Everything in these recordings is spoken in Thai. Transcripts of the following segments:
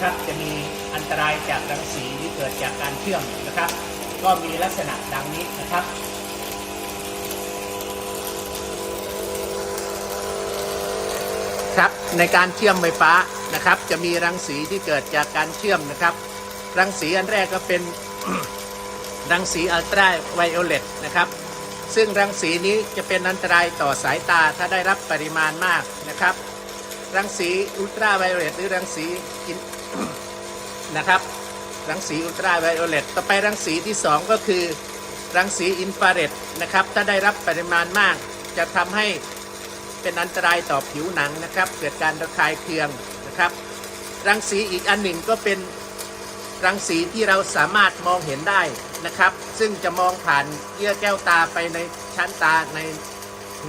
นะครับ จะมีอันตรายจากรังสีที่เกิดจากการเชื่อมนะครับ ก็มีลักษณะดังนี้นะครับครับในการเชื่อมไฟฟ้านะครับ จะมีรังสีที่เกิดจากการเชื่อมนะครับ รังสีอันแรกก็เป็นรังสีอัลตราไวโอเลตนะครับ ซึ่งรังสีนี้จะเป็นอันตรายต่อสายตาถ้าได้รับปริมาณมากนะครับ รังสีอุลตราไวโอเลตหรือรังสีอิ นะครับรังสีอุลตราไวโอเลตต่อไปรังสีที่ 2 ก็คือรังสีอินฟราเรดนะครับ ถ้าได้รับปริมาณมาก จะทำให้เป็นอันตรายต่อผิวหนังนะครับ เกิดการระคายเคืองนะครับ รังสีอีกอันหนึ่งก็เป็นรังสีที่เราสามารถมองเห็นได้นะครับ ซึ่งจะมองผ่านเยื่อแก้วตาไปในชั้นตาใน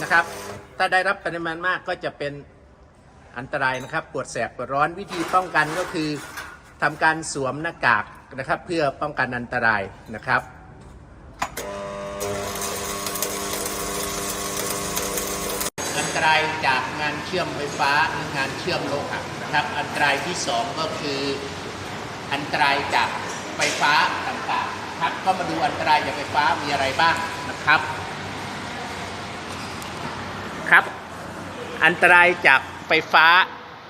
นะครับ ถ้าได้รับปริมาณมากก็จะเป็นอันตรายนะครับ ปวดแสบปวดร้อนวิธีป้องกันก็คือ ทำการสวมหน้ากากนะครับ เพื่อป้องกันอันตรายนะครับอันตรายจากงานเชื่อมไฟฟ้าหรืองานเชื่อมโลหะนะครับ อันตรายที่สองก็คืออันตรายจากไฟฟ้าต่างๆครับก็มาดูอันตรายจากไฟฟ้ามีอะไรบ้างนะครับครับ อันตรายจากไฟฟ้า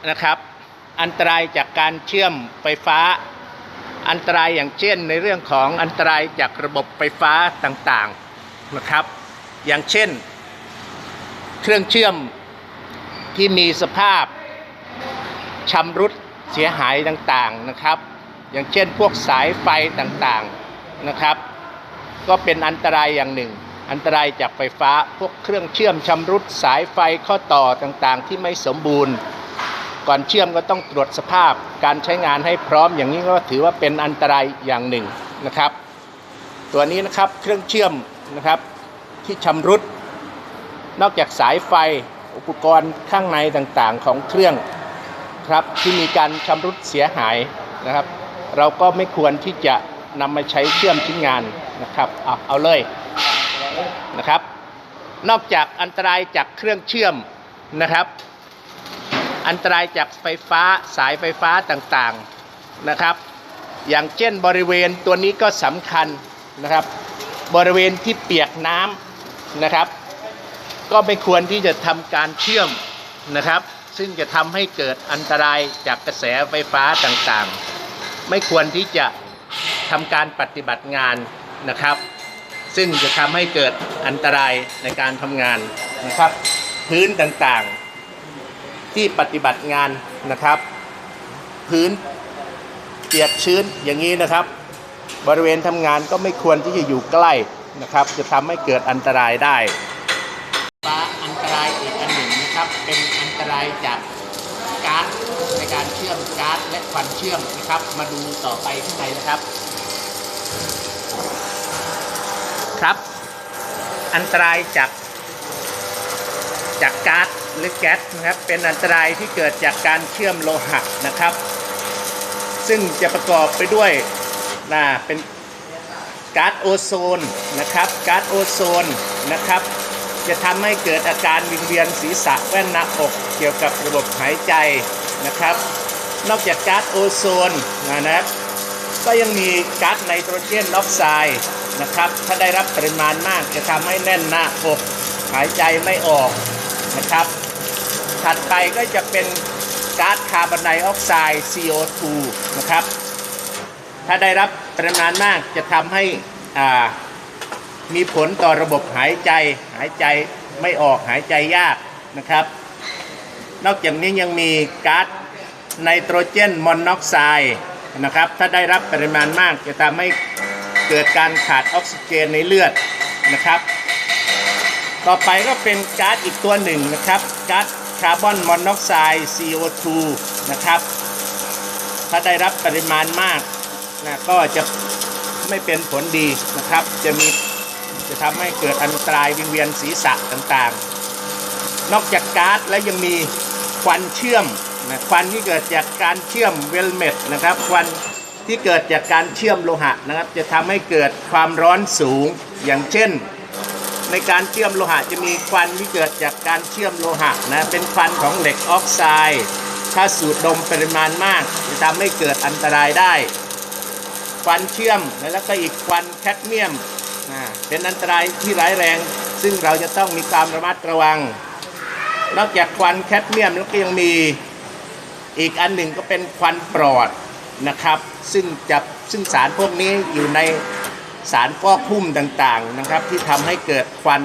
นะครับ อันตรายจากการเชื่อมไฟฟ้า อันตรายอย่างเช่นในเรื่องของอันตรายจากระบบไฟฟ้าต่างๆนะครับ อย่างเช่น เครื่องเชื่อมที่มีสภาพชำรุดเสียหายต่างๆนะครับ อย่างเช่นพวกสายไฟต่างๆนะครับ ก็เป็นอันตรายอย่างหนึ่ง อันตรายจากไฟฟ้าพวกเครื่องเชื่อมชำรุดสายไฟข้อต่อต่างๆ ที่ไม่สมบูรณ์ ก่อนเชื่อมก็ต้องตรวจสภาพการใช้งานให้พร้อมอย่างนี้ก็ถือว่าเป็นอันตรายอย่างหนึ่งนะครับ ตัวนี้นะครับเครื่องเชื่อมนะครับที่ชำรุด นอกจากสายไฟอุปกรณ์ข้างในต่างๆของเครื่องครับที่มีการชำรุดเสียหายนะครับ เราก็ไม่ควรที่จะนำมาใช้เชื่อมชิ้นงานนะครับเอาเอาเลยนะครับ นอกจากอันตรายจากเครื่องเชื่อมนะครับ อันตรายจากไฟฟ้าสายไฟฟ้าต่างๆนะครับ อย่างเช่นบริเวณตัวนี้ก็สำคัญนะครับ บริเวณที่เปียกน้ำนะครับ ก็ไม่ควรที่จะทำการเชื่อมนะครับ ซึ่งจะทำให้เกิดอันตรายจากกระแสไฟฟ้าต่างๆ ไม่ควรที่จะทำการปฏิบัติงานนะครับ ซึ่งจะทำให้เกิดอันตรายในการทำงานนะครับ พื้นต่างๆ ที่ปฏิบัติงานนะครับ พื้นเปียกชื้นอย่างนี้นะครับ บริเวณทำงานก็ไม่ควรที่จะอยู่ใกล้นะครับ จะทำให้เกิดอันตรายได้ฟ้าอันตรายอีกอันหนึ่งนะครับ เป็นอันตรายจากก๊าซในการเชื่อมก๊าซและควันเชื่อมนะครับ มาดูต่อไปข้างในนะครับ ครับ อันตรายจากจากก๊าซ หรือแก๊สนะครับเป็นอันตรายที่เกิดจากการเชื่อมโลหะนะครับ ซึ่งจะประกอบไปด้วยนะเป็นก๊าซโอโซนนะครับก๊าซโอโซนนะครับจะทำให้เกิดอาการวิงเวียนศีรษะแว่นหน้าอกเกี่ยวกับระบบหายใจนะครับ นอกจากก๊าซโอโซนนะครับก็ยังมีก๊าซไนโตรเจนออกไซด์นะครับ ถ้าได้รับปริมาณมากจะทำให้แน่นหน้าอกหายใจไม่ออกนะครับ ถัดไปก็จะเป็นก๊าซคาร์บอนไดออกไซด์ CO2 นะครับ ถ้าได้รับปริมาณมากจะทำให้มีผลต่อระบบหายใจ หายใจไม่ออกหายใจยากนะครับ นอกจากนี้ยังมีก๊าซไนโตรเจนมอนอกไซด์นะครับ ถ้าได้รับปริมาณมากจะทำให้เกิดการขาดออกซิเจนในเลือดนะครับ ต่อไปก็เป็นก๊าซอีกตัวหนึ่งนะครับก๊าซ คาร์บอนมอนอกไซด์ CO2 นะครับ ถ้าได้รับปริมาณมากนะก็จะไม่เป็นผลดีนะครับ จะมีจะทำให้เกิดอันตรายวิงเวียนศีรษะต่างๆ นอกจากก๊าซแล้วยังมีควันเชื่อมนะควันที่เกิดจากการเชื่อมเวลเมดนะครับ ควันที่เกิดจากการเชื่อมโลหะนะครับ จะทำให้เกิดความร้อนสูงอย่างเช่น ในการเชื่อมโลหะจะมีควันที่เกิดจากการเชื่อมโลหะนะเป็นควันของเหล็กออกไซด์ ถ้าสูดดมปริมาณมาก จะทำให้เกิดอันตรายได้ ควันเชื่อมแล้วก็อีกควันแคดเมียมเป็นอันตรายที่ร้ายแรง ซึ่งเราจะต้องมีความระมัดระวัง นอกจากควันแคดเมียมแล้วก็ยังมีอีกอันหนึ่งก็เป็นควันปลอดนะครับ ซึ่งจะซึ่งสารพวกนี้อยู่ใน สารฟอกหุ้มต่างๆนะครับ ที่ทำให้เกิดควัน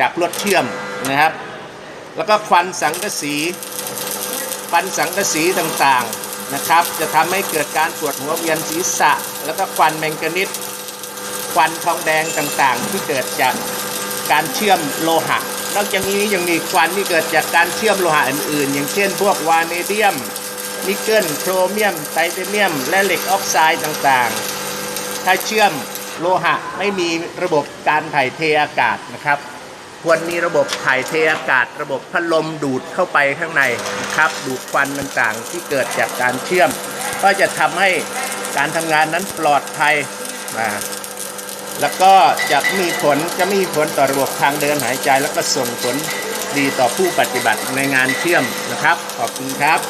จากลวดเชื่อมนะครับ แล้วก็ควันสังกะสีควันสังกะสีต่างๆนะครับ จะทำให้เกิดการปวดหัวเวียนศีรษะ แล้วก็ควันแมงกานิสควันทองแดงต่างๆ ที่เกิดจากการเชื่อมโลหะ นอกจากนี้ยังมีควันที่เกิดจากการเชื่อมโลหะอื่นๆ อย่างเช่น พวกวาเนเดียมนิกเกิลโครเมียม ไทเทเนียม และเหล็กออกไซด์ต่างๆ ถ้าเชื่อม โลหะไม่มีระบบการถ่ายเทอากาศนะครับ ควรมีระบบถ่ายเทอากาศ ระบบพัดลมดูดเข้าไปข้างในนะครับ ดูดควันต่างๆ ที่เกิดจากการเชื่อม ก็จะทำให้การทำงานนั้นปลอดภัยนะแล้วก็จะมีผลจะมีผลต่อระบบทางเดินหายใจ แล้วก็ส่งผลดีต่อผู้ปฏิบัติในงานเชื่อมนะครับ ขอบคุณครับ